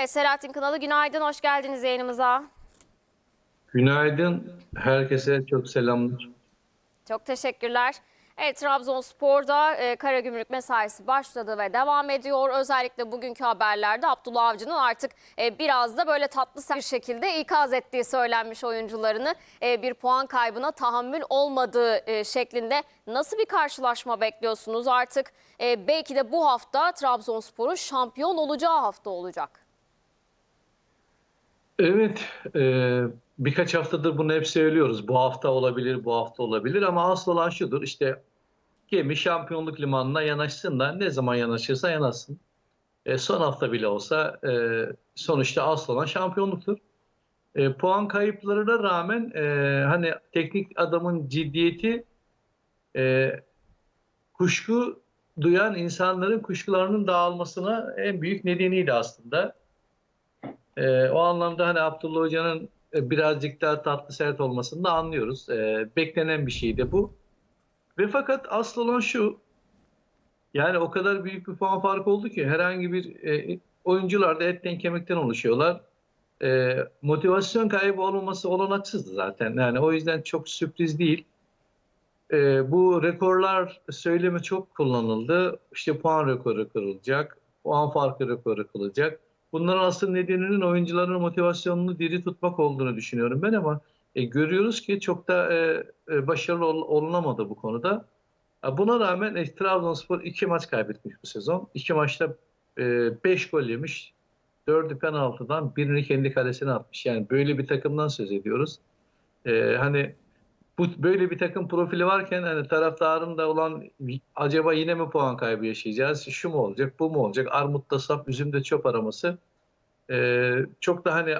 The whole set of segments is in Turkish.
Evet Selahattin Kınalı günaydın, hoş geldiniz yayınımıza. Günaydın. Herkese çok selamlar. Çok teşekkürler. Evet Trabzonspor'da e, Karagümrük mesaisi başladı ve devam ediyor. Özellikle bugünkü haberlerde Abdullah Avcı'nın artık e, biraz da böyle tatlı bir şekilde ikaz ettiği söylenmiş oyuncularını e, bir puan kaybına tahammül olmadığı e, şeklinde nasıl bir karşılaşma bekliyorsunuz? Artık e, belki de bu hafta Trabzonspor'un şampiyon olacağı hafta olacak. Evet, e, birkaç haftadır bunu hep söylüyoruz. Bu hafta olabilir, bu hafta olabilir ama asıl olan şudur. İşte gemi şampiyonluk limanına yanaşsın da ne zaman yanaşırsa yanaşsın. E, son hafta bile olsa e, sonuçta asıl olan şampiyonluktur. E, puan kayıplarına rağmen e, hani teknik adamın ciddiyeti e, kuşku duyan insanların kuşkularının dağılmasına en büyük nedeniydi aslında. Ee, o anlamda hani Abdullah Hoca'nın e, birazcık daha tatlı sert olmasını da anlıyoruz. Ee, beklenen bir şeydi bu. Ve fakat asıl olan şu, yani o kadar büyük bir puan farkı oldu ki herhangi bir e, oyuncular da etten kemikten oluşuyorlar. E, motivasyon kaybı olmaması olanaksızdı zaten. Yani o yüzden çok sürpriz değil. E, bu rekorlar söylemi çok kullanıldı. İşte puan rekoru kırılacak, puan farkı rekoru kırılacak. Bunların asıl nedeninin oyuncuların motivasyonunu diri tutmak olduğunu düşünüyorum ben ama e, görüyoruz ki çok da e, e, başarılı ol, olunamadı bu konuda. E, Buna rağmen e, Trabzonspor iki maç kaybetmiş bu sezon. İki maçta e, beş gol yemiş. Dördü penaltıdan birini kendi kalesine atmış. Yani böyle bir takımdan söz ediyoruz. E, hani bu böyle bir takım profili varken hani taraftarın da olan acaba yine mi puan kaybı yaşayacağız? Şu mu olacak, bu mu olacak? Armut'ta sap, üzümde çöp araması. Ee, çok da hani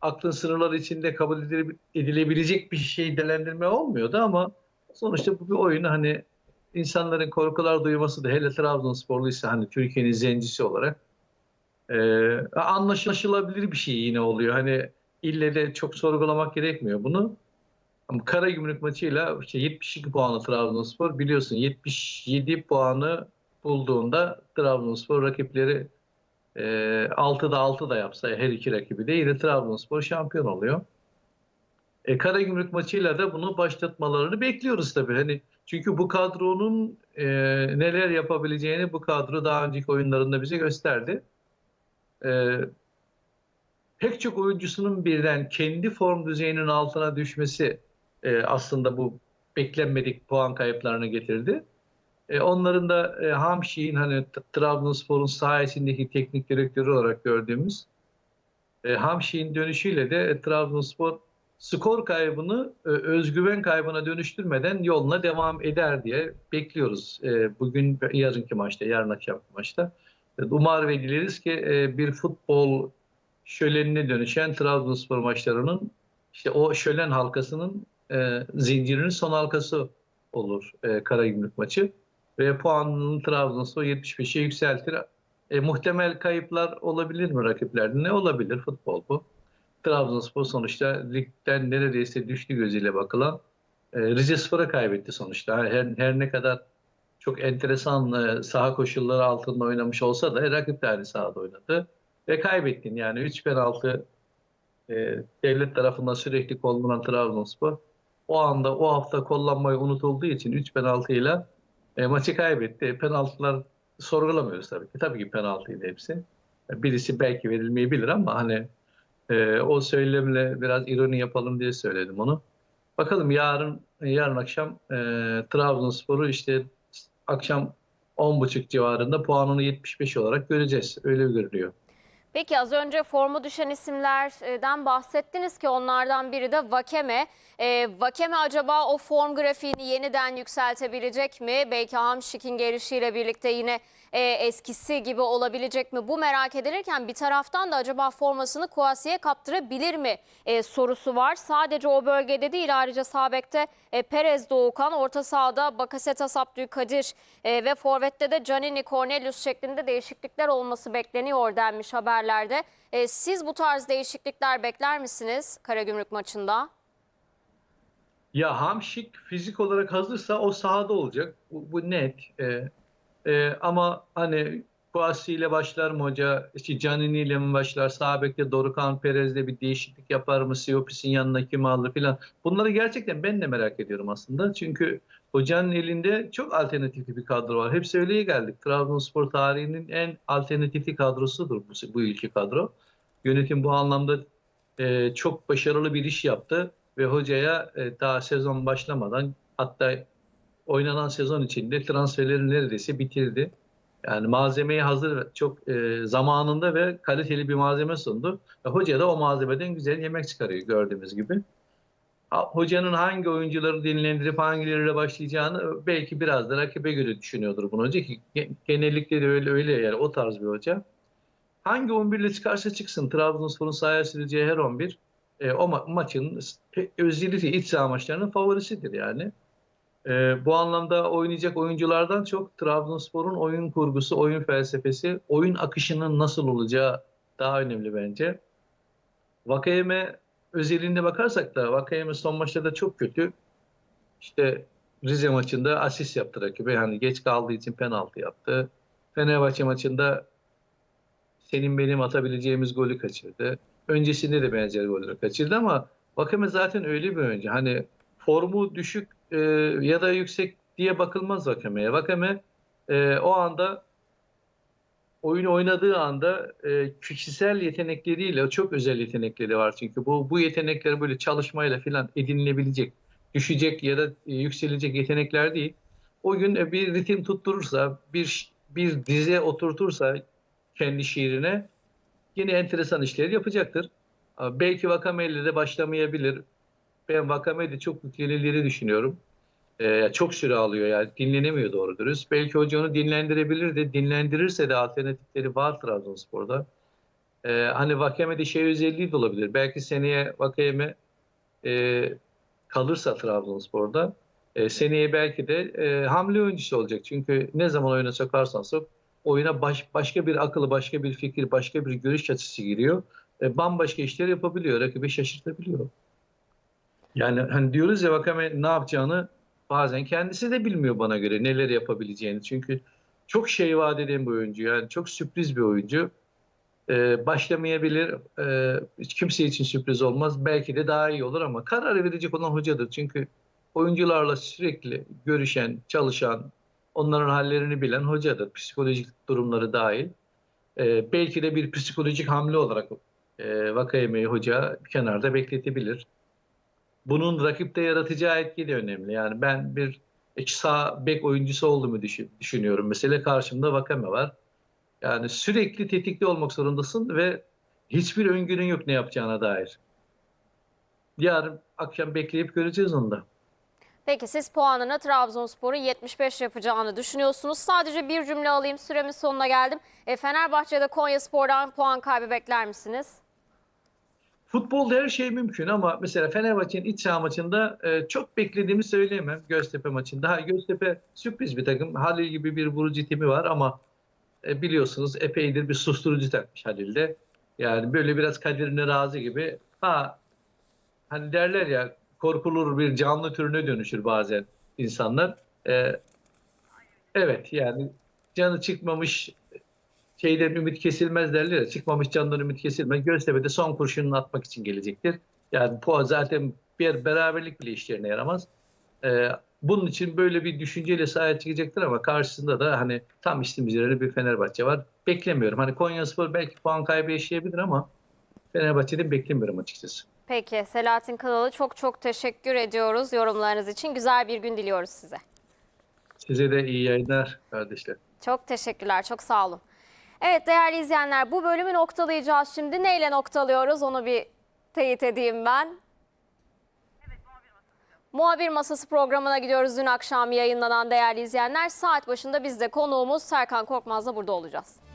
aklın sınırları içinde kabul edile- edilebilecek bir şey değerlendirme olmuyordu ama sonuçta bu bir oyun hani insanların korkular duyması da hele Trabzonsporluysa hani Türkiye'nin zencisi olarak e, anlaşılabilir bir şey yine oluyor. Hani ille de çok sorgulamak gerekmiyor bunu. Ama Karagümrük maçıyla işte 72 puanlı Trabzonspor biliyorsun 77 puanı bulduğunda Trabzonspor rakipleri e, 6'da 6 da yapsa her iki rakibi de yine Trabzonspor şampiyon oluyor. E, Karagümrük maçıyla da bunu başlatmalarını bekliyoruz tabii. Hani çünkü bu kadronun e, neler yapabileceğini bu kadro daha önceki oyunlarında bize gösterdi. E, pek çok oyuncusunun birden kendi form düzeyinin altına düşmesi e, aslında bu beklenmedik puan kayıplarını getirdi. E, onların da e, Hamşik'in hani Trabzonspor'un sayesindeki teknik direktörü olarak gördüğümüz e, Hamşik'in dönüşüyle de e, Trabzonspor skor kaybını e, özgüven kaybına dönüştürmeden yoluna devam eder diye bekliyoruz. E, bugün yarınki maçta, yarın akşamki maçta. E, umar ve dileriz ki e, bir futbol şölenine dönüşen Trabzonspor maçlarının işte o şölen halkasının e, zincirinin son halkası olur e, Karagümrük maçı. Ve puanını Trabzonspor 75'e yükseltir. E, muhtemel kayıplar olabilir mi rakiplerde? Ne olabilir? Futbol bu. Trabzonspor sonuçta ligden neredeyse düştü gözüyle bakılan e, Rize Spor'a kaybetti sonuçta. Her, her ne kadar çok enteresan e, saha koşulları altında oynamış olsa da rakip de aynı sahada oynadı. Ve kaybettin yani 3 penaltı e, devlet tarafından sürekli kollanan Trabzonspor o anda o hafta kullanmayı unutulduğu için 3 penaltıyla e, maçı kaybetti. E, penaltılar sorgulamıyoruz tabii ki. Tabii ki penaltıydı hepsi. E, Birisi belki verilmeyebilir ama hani e, o söylemle biraz ironi yapalım diye söyledim onu. Bakalım yarın yarın akşam e, Trabzonspor'u işte akşam 10.30 civarında puanını 75 olarak göreceğiz. Öyle görünüyor. Peki az önce formu düşen isimlerden bahsettiniz ki onlardan biri de Vakeme. Ee, Vakeme acaba o form grafiğini yeniden yükseltebilecek mi? Belki Hamşik'in gelişiyle birlikte yine e, eskisi gibi olabilecek mi? Bu merak edilirken bir taraftan da acaba formasını Kuasi'ye kaptırabilir mi e, sorusu var. Sadece o bölgede değil ayrıca sağ bekte e, Perez Doğukan, orta sahada Bakasetas Abdülkadir e, ve forvette de Canini Cornelius şeklinde değişiklikler olması bekleniyor denmiş haberlerde. E, siz bu tarz değişiklikler bekler misiniz Karagümrük maçında? Ya Hamşik fizik olarak hazırsa o sahada olacak. Bu, bu net. Ee, e, ama hani Kouassi ile başlar mı hoca? İşte Canini ile mi başlar? Sağ bekte Dorukan Perez'le bir değişiklik yapar mı? Siopis'in yanına kim alır filan. Bunları gerçekten ben de merak ediyorum aslında. Çünkü hocanın elinde çok alternatifli bir kadro var. Hep söyleye geldik. Trabzonspor tarihinin en alternatifli kadrosudur bu, bu ilki kadro. Yönetim bu anlamda e, çok başarılı bir iş yaptı ve hocaya e, daha sezon başlamadan hatta oynanan sezon içinde transferleri neredeyse bitirdi. Yani malzemeyi hazır çok e, zamanında ve kaliteli bir malzeme sundu. E, hoca da o malzemeden güzel yemek çıkarıyor gördüğümüz gibi. Hocanın hangi oyuncuları dinlendirip hangileriyle başlayacağını e, belki biraz da rakibe göre düşünüyordur bunu hoca ki ge- genellikle de öyle öyle yani o tarz bir hoca. Hangi 11 ile çıkarsa çıksın Trabzonspor'un sahaya süreceği her 11 e, o ma- maçın özellikle iç saha maçlarının favorisidir yani. Ee, bu anlamda oynayacak oyunculardan çok Trabzonspor'un oyun kurgusu, oyun felsefesi, oyun akışının nasıl olacağı daha önemli bence. Vakayeme özelliğine bakarsak da Vakayeme son maçlarda çok kötü. İşte Rize maçında asist yaptı rakibe. Hani geç kaldığı için penaltı yaptı. Fenerbahçe maçında senin benim atabileceğimiz golü kaçırdı. Öncesinde de benzer golleri kaçırdı ama Vakame zaten öyle bir oyuncu. Hani formu düşük e, ya da yüksek diye bakılmaz Vakame'ye. Vakame e, o anda oyun oynadığı anda e, kişisel yetenekleriyle çok özel yetenekleri var çünkü bu bu yetenekler böyle çalışmayla filan edinilebilecek, düşecek ya da e, yükselecek yetenekler değil. O gün e, bir ritim tutturursa, bir bir dize oturtursa kendi şiirine yine enteresan işleri yapacaktır. Belki Vakame ile de başlamayabilir. Ben Vakame'de çok yükselirleri düşünüyorum. Ee, çok süre alıyor yani dinlenemiyor doğru dürüst. Belki hoca onu dinlendirebilir de dinlendirirse de alternatifleri var Trabzonspor'da. Ee, hani Vakame'de şey özelliği de olabilir. Belki seneye Vakame e, kalırsa Trabzonspor'da e, seneye belki de e, hamle oyuncusu olacak. Çünkü ne zaman oyuna sokarsan sok oyuna baş, başka bir akıllı, başka bir fikir, başka bir görüş açısı giriyor. E, bambaşka işler yapabiliyor. Rakibi şaşırtabiliyor. Yani hani diyoruz ya Vakame ne yapacağını bazen kendisi de bilmiyor bana göre neler yapabileceğini. Çünkü çok şey vaat eden bir oyuncu. Yani çok sürpriz bir oyuncu. Ee, başlamayabilir. Ee, hiç kimse için sürpriz olmaz. Belki de daha iyi olur ama karar verecek olan hocadır. Çünkü oyuncularla sürekli görüşen, çalışan, onların hallerini bilen hocadır. Psikolojik durumları dahil. Ee, belki de bir psikolojik hamle olarak e, Vakayeme'yi hoca kenarda bekletebilir bunun rakipte yaratacağı etki de önemli. Yani ben bir iç sağ bek oyuncusu olduğumu düşün- düşünüyorum. Mesela karşımda Vakame var. Yani sürekli tetikte olmak zorundasın ve hiçbir öngörün yok ne yapacağına dair. Yarın akşam bekleyip göreceğiz onu da. Peki siz puanını Trabzonspor'un 75 yapacağını düşünüyorsunuz. Sadece bir cümle alayım süremiz sonuna geldim. E, Fenerbahçe'de Konyaspor'dan puan kaybı bekler misiniz? Futbolda her şey mümkün ama mesela Fenerbahçe'nin iç saha maçında e, çok beklediğimi söyleyemem Göztepe maçında. Ha, Göztepe sürpriz bir takım. Halil gibi bir vurucu timi var ama e, biliyorsunuz epeydir bir susturucu takmış Halil'de. Yani böyle biraz kaderine razı gibi. Ha hani derler ya korkulur bir canlı türüne dönüşür bazen insanlar. E, evet yani canı çıkmamış şeyden ümit kesilmez derler ya, çıkmamış candan ümit kesilmez. Göztepe'de son kurşununu atmak için gelecektir. Yani puan zaten bir beraberlik bile işlerine yaramaz. Ee, bunun için böyle bir düşünceyle sahaya çıkacaktır ama karşısında da hani tam istediğimiz üzere bir Fenerbahçe var. Beklemiyorum. Hani Konyaspor belki puan kaybı yaşayabilir ama Fenerbahçe'den beklemiyorum açıkçası. Peki Selahattin Kanalı çok çok teşekkür ediyoruz yorumlarınız için. Güzel bir gün diliyoruz size. Size de iyi yayınlar kardeşler. Çok teşekkürler, çok sağ olun. Evet değerli izleyenler bu bölümü noktalayacağız şimdi. Neyle noktalıyoruz onu bir teyit edeyim ben. Muhabir Masası programına gidiyoruz dün akşam yayınlanan değerli izleyenler. Saat başında biz de konuğumuz Serkan Korkmaz'la burada olacağız.